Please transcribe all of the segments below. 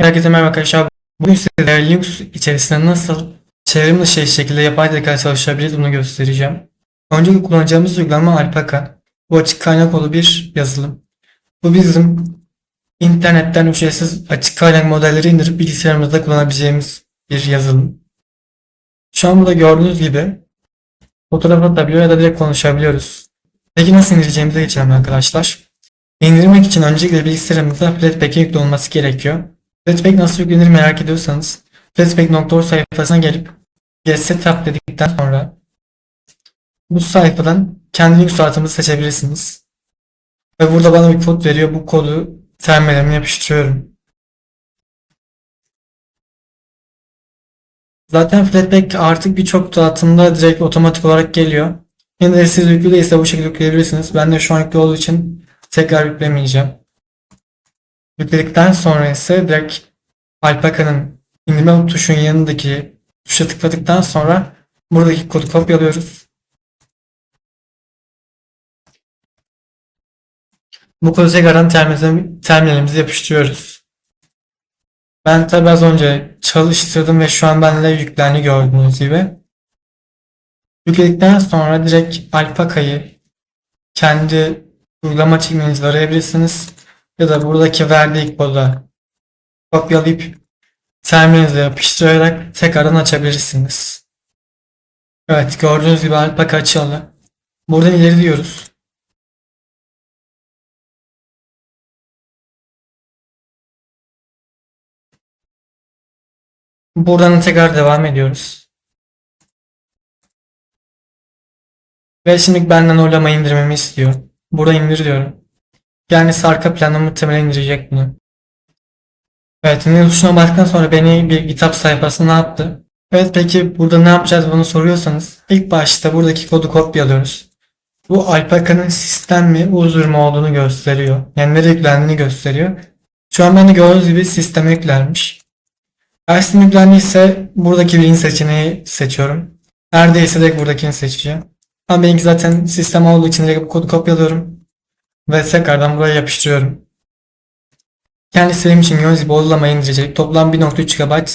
Herkese merhaba arkadaşlar. Bugün size Linux içerisinde nasıl çevrim dışı şekilde yapay zeka çalışabiliriz bunu göstereceğim. Öncelikle kullanacağımız uygulama Alpaca. Bu açık kaynak kolu bir yazılım. Bu bizim internetten ücretsiz açık kaynak modelleri indirip bilgisayarımızda kullanabileceğimiz bir yazılım. Şu an burada gördüğünüz gibi fotoğraf atabiliyor ya da direkt konuşabiliyoruz. Peki nasıl indireceğimize geçelim arkadaşlar. İndirmek için öncelikle bilgisayarımızda Flatpak'in yüklü olması gerekiyor. Flatpak nasıl yüklenir merak ediyorsanız flatpak.org sayfasına gelip Get dedikten sonra bu sayfadan kendi Linux suatımızı seçebilirsiniz. Ve burada bana bir kod veriyor. Bu kodu terminalime yapıştırıyorum. Zaten Flatpak artık birçok dağıtımda direkt otomatik olarak geliyor. Yine de siz yüklü değilse bu şekilde yükleyebilirsiniz. Ben de şu an yüklü olduğu için tekrar yüklemeyeceğim. Yükledikten sonra ise direkt Alpaca'nın indirme tuşunun yanındaki tuşa tıkladıktan sonra buradaki kodu kopyalıyoruz. Bu kodu tekrardan terminalimize, yapıştırıyoruz. Ben tabi az önce çalıştırdım ve şu an bende yüklendi gördüğünüz gibi. Yükledikten sonra direkt Alpaca'yı kendi uygulama çekmenizde arayabilirsiniz. Ya da buradaki verdiği kodu kopyalayıp terminalinize yapıştırarak tekrardan açabilirsiniz. Evet gördüğünüz gibi Alpaca açıldı. Buradan ileri diyoruz. Buradan tekrar devam ediyoruz. Ve şimdi benden oylama indirmemi istiyor. Burada indir diyorum. Yani arka planda muhtemelen indirecek bunu. Evet, indir tuşuna bastıktan sonra beni bir GitHub sayfasına attı. Evet peki burada ne yapacağız bunu soruyorsanız ilk başta buradaki kodu kopyalıyoruz. Bu Alpaca'nın sistem mi uzur mu olduğunu gösteriyor. Yani nereye yüklendiğini gösteriyor. Şu an bende gördüğünüz gibi sisteme yüklenmiş. Sistem yüklendiyse buradaki birinci seçeneği seçiyorum. Eğer değilse direkt buradakini seçeceğim. Ama benimki zaten sistem olduğu için direkt bu kodu kopyalıyorum. Ve tekrardan buraya yapıştırıyorum. Kendisi benim için gibi uygulamayı indirecek. Toplam 1.3 GB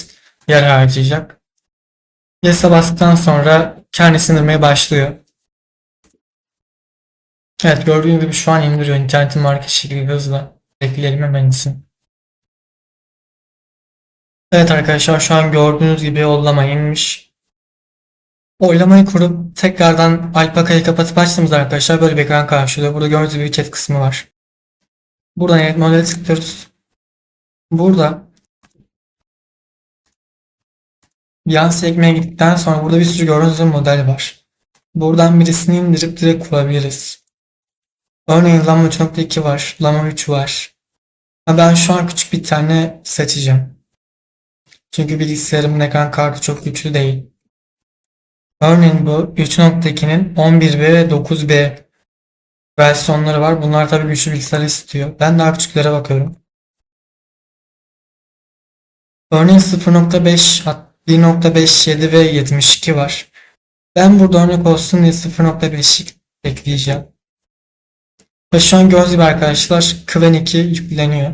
yer harcayacak. Yes'e bastıktan sonra kendisi indirmeye başlıyor. Evet gördüğünüz gibi şu an indiriyor. İnternetin marka şekli hızla. Bekleyelim hemen insin. Evet arkadaşlar şu an gördüğünüz gibi yollama inmiş. Oylamayı kurup tekrardan Alpaca'yı kapatıp açtığımızda arkadaşlar böyle bir ekran karşılıyor. Burada gördüğünüz gibi chat kısmı var. Buradan evet modele tıklıyoruz. Burada yan sekmeye gittikten sonra burada bir sürü gördüğünüz model var. Buradan birisini indirip direkt kurabiliriz. Örneğin Llama 3.2 var. Llama 3 var. Ben şu an küçük bir tane seçeceğim. Çünkü bilgisayarımın ekran kartı çok güçlü değil. Örneğin bu 3.2'nin 11B ve 9B versiyonları var. Bunlar tabii güçlü bilgisayar istiyor. Ben daha küçüklere bakıyorum. Örneğin 0.5, hat- 1.57 ve 72 var. Ben burada örnek olsun diye 0.5'i ekleyeceğim. Ve şu an gördüğünüz gibi arkadaşlar Kven 2 yükleniyor.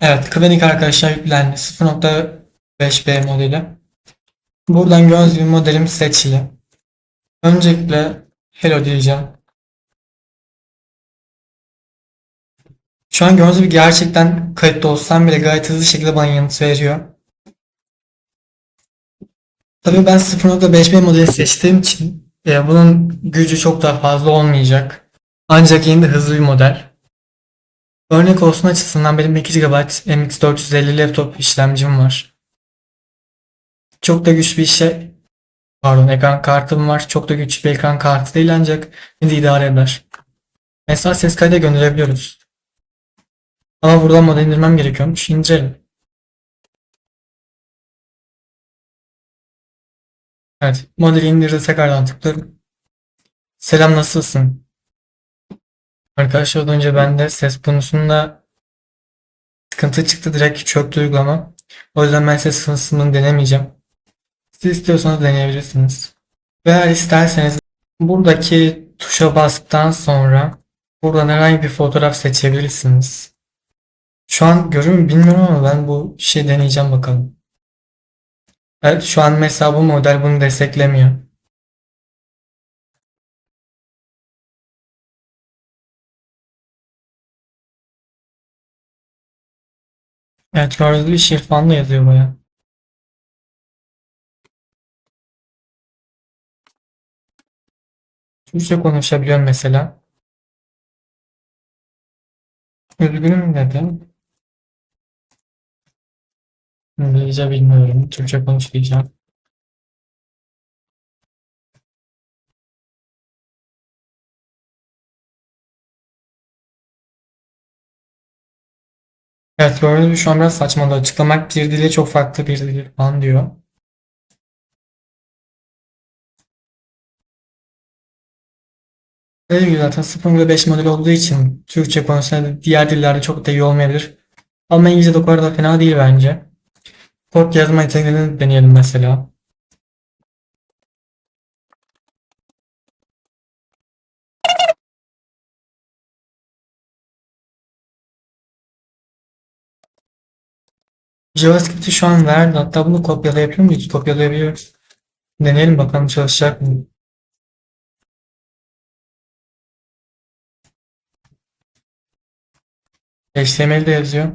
Evet Kven 2 arkadaşlar yüklendi. 0.5B modeli. Buradan gördüğünüz gibi modelim seçili. Öncelikle hello diyeceğim. Şu an gördüğünüz gibi gerçekten kayıtlı olsam bile gayet hızlı şekilde bana yanıt veriyor. Tabii ben 0.5B modeli seçtiğim için e, bunun gücü çok daha fazla olmayacak. Ancak yine de hızlı bir model. Örnek olsun açısından benim 2 GB MX450 laptop işlemcim var. Çok da güçlü bir şey pardon ekran kartım var. Çok da güçlü bir ekran kartı değil ancak de idare eder. Mesela ses kaydı da gönderebiliyoruz. Ama buradan model indirmem gerekiyormuş. İndirelim. Evet. Modeli indirdi tekrardan tıkladım. Selam nasılsın? Arkadaşlar önce bende ses konusunda sıkıntı çıktı. Direkt çöktü uygulama. O yüzden ben ses kısmını denemeyeceğim. Siz istiyorsanız deneyebilirsiniz. Ve eğer isterseniz buradaki tuşa bastıktan sonra buradan herhangi bir fotoğraf seçebilirsiniz. Şu an görür mü bilmiyorum ama ben bu şey deneyeceğim bakalım. Evet şu an mesela bu model bunu desteklemiyor. Evet gördüğünüz gibi şifranla yazıyor baya. Türkçe konuşabiliyorum mesela. Üzgünüm dedim. İngilizce bilmiyorum. Türkçe konuş diyeceğim. Evet gördüğünüz gibi şu an biraz saçmalığı açıklamak bir dili çok farklı bir dil falan diyor. Dediğim gibi zaten 0.5 model olduğu için Türkçe konusunda diğer dillerde çok da iyi olmayabilir. Ama İngilizce de o kadar da fena değil bence. Kod yazma yeteneklerini deneyelim mesela. JavaScript'i şu an verdi. Hatta bunu kopyalayabiliyor muyuz? Kopyalayabiliyoruz. Deneyelim bakalım çalışacak mı? HTML'de yazıyor.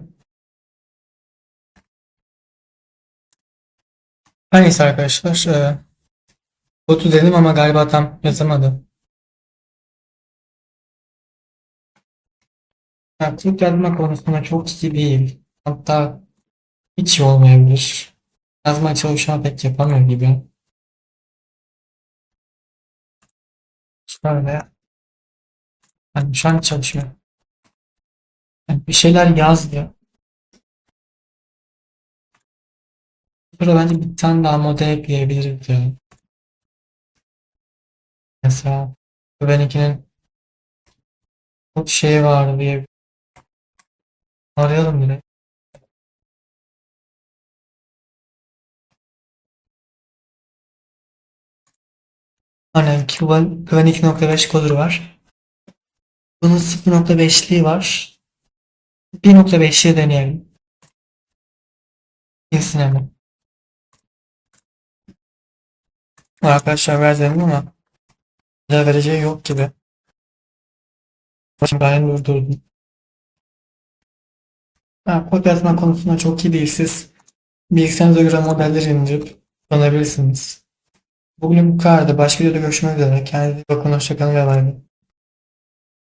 Her neyse arkadaşlar. E, botu dedim ama galiba tam yazamadı. Yani Türk yazma konusunda çok iyi değil. Hatta hiç iyi olmayabilir. Yazma çalışma pek yapamıyor gibi. Şöyle. Yani şu an çalışıyor. Yani bir şeyler yaz diyor. Burada bence bir tane daha model ekleyebiliriz ya. Mesela benimkinin çok şey var diye arayalım bile. Aynen Güven 2.5 kodu var. Bunun 0.5'liği var. 1.5'liği deneyelim. İnsin hemen. Arkadaşlar ver dedim ama bize vereceği yok gibi. Şimdi ben durdurdum. Ha, kod yazma konusunda çok iyi değil. Siz bilgisayarınıza göre modelleri indirip kullanabilirsiniz. Bugün bu kadardı. Başka videoda görüşmek üzere. Kendinize bakın. Hoşçakalın ve bay.